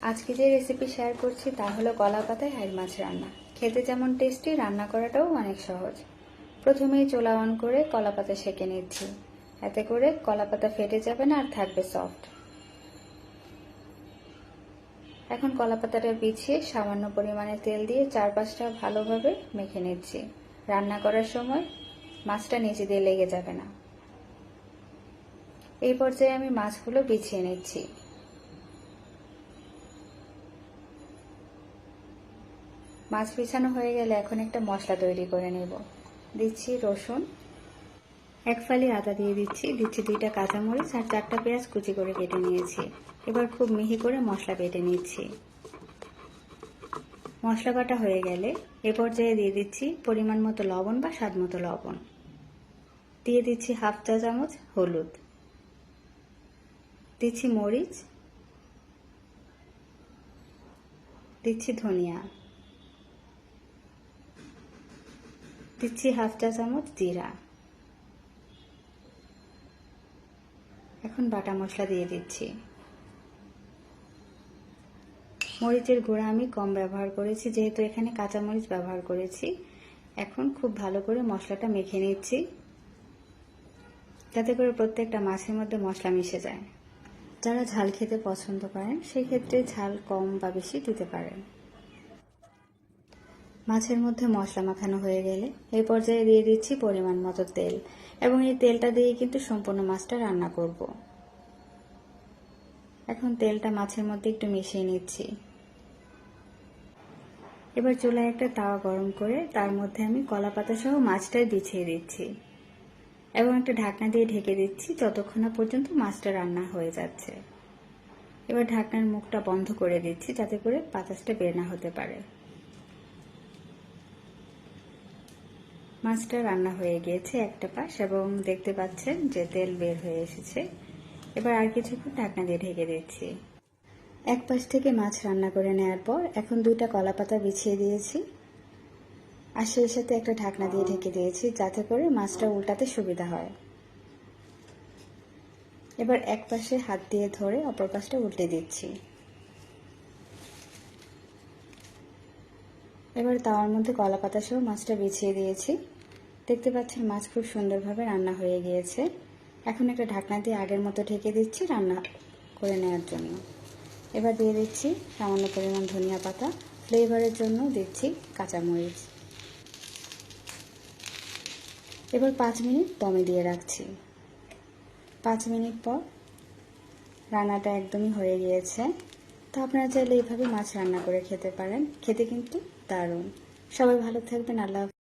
আজকে যে recipe share করছি তা হলো কলা পাতায় হাইল মাছ রান্না। খেতে যেমন টেস্টি রান্না করাটাও অনেক সহজ। প্রথমেই চোলা অন করে কলা পাতা সেঁকে নিচ্ছি। এতে করে কলা পাতা ফেটে যাবে না আর থাকবে সফট এখন কলা পাতাটা বিছিয়ে সামান্য পরিমাণে তেল দিয়ে চারপাশটা ভালোভাবে মেখে নিচ্ছি। রান্না করার সময় মাছটা নিচে দিয়ে লেগে যাবে না। এই পর্যায়ে আমি মাছগুলো বিছিয়ে নিচ্ছি। মাছ বিছানো হয়ে গেলে এখন একটা মশলা তৈরি করে নেব। দিচ্ছি রসুন। এক ফালি আদা দিয়ে দিচ্ছি। দিচ্ছি দুইটা কাঁচামরিচ আর চারটা পেঁয়াজ কুচি করে কেটে নিয়েছি। এবার খুব মিহি করে মশলা বেটে নিচ্ছি। মশলা বাটা হয়ে গেলে এ পর্যায়ে দিয়ে দিচ্ছি পরিমাণ মতো লবণ বা স্বাদ মতো লবণ। দিয়ে দিচ্ছি হাফ চা চামচ হলুদ। দিচ্ছি মরিচ। দিচ্ছি ধনিয়া। দিচ্ছি হাফ চা চামচ জিরা এখন বাটা মশলা দিয়ে দিচ্ছি। মরিচের গুঁড়া আমি কম ব্যবহার করেছি, যেহেতু এখানে কাঁচা মরিচ ব্যবহার করেছি। এখন খুব ভালো করে মশলাটা মেখে নিচ্ছি, যাতে করে প্রত্যেকটা মাছের মধ্যে মশলা মিশে যায়। যারা ঝাল খেতে পছন্দ করেন, সেই ক্ষেত্রে ঝাল কম বা বেশি দিতে পারেন। মাছের মধ্যে মশলা মাখানো হয়ে গেলে এই পর্যায়ে দিয়ে দিচ্ছি পরিমাণ মতো তেল এবং এই তেলটা দিয়ে কিন্তু সম্পূর্ণ মাছটা রান্না করব। এখন তেলটা মাছের মধ্যে একটু মিশিয়ে নিচ্ছি। এবার চুলায় একটা তাওয়া গরম করে তার মধ্যে আমি কলা পাতা সহ মাছটাই বিছিয়ে দিচ্ছি এবং একটা ঢাকনা দিয়ে ঢেকে দিচ্ছি যতক্ষণ না পর্যন্ত মাছটা রান্না হয়ে যাচ্ছে। এবার ঢাকনার মুখটা বন্ধ করে দিচ্ছি যাতে করে বাতাসটা বের না হতে পারে। মাছটা রান্না হয়ে গিয়েছে একটা পাশ এবং দেখতে পাচ্ছেন যে তেল বের হয়ে এসেছে। এবার আর কিছুক্ষণ ঢাকনা দিয়ে ঢেকে দিচ্ছি। এক পাশ থেকে মাছ রান্না করে নেওয়ার পর এখন দুইটা কলা পাতা বিছিয়ে দিয়েছি। আর সেই সাথে একটা ঢাকনা দিয়ে ঢেকে দিয়েছি যাতে করে মাছটা উল্টাতে সুবিধা হয়। এবার এক পাশে হাত দিয়ে ধরে অপর পাশটা উল্টে দিচ্ছি। এবার তাওয়ার মধ্যে কলা পাতা সহ মাছটা বিছিয়ে দিয়েছি। দেখতে পাচ্ছেন মাছ খুব সুন্দরভাবে রান্না হয়ে গিয়েছে। এখন একটা ঢাকনা দিয়ে আগের মতো ঢেকে দিচ্ছি রান্না করে নেওয়ার জন্য। এবার দিয়ে দিচ্ছি সামান্য পরিমাণ ধনিয়া পাতা। ফ্লেভারের জন্য দিচ্ছি কাঁচামরিচ। এবার পাঁচ মিনিট দমে দিয়ে রাখছি। পাঁচ মিনিট পর রান্নাটা একদমই হয়ে গিয়েছে। তো আপনারা চাইলে এইভাবে মাছ রান্না করে খেতে পারেন। খেতে কিন্তু দারুণ। সবাই ভালো থাকবেন আল্লাহ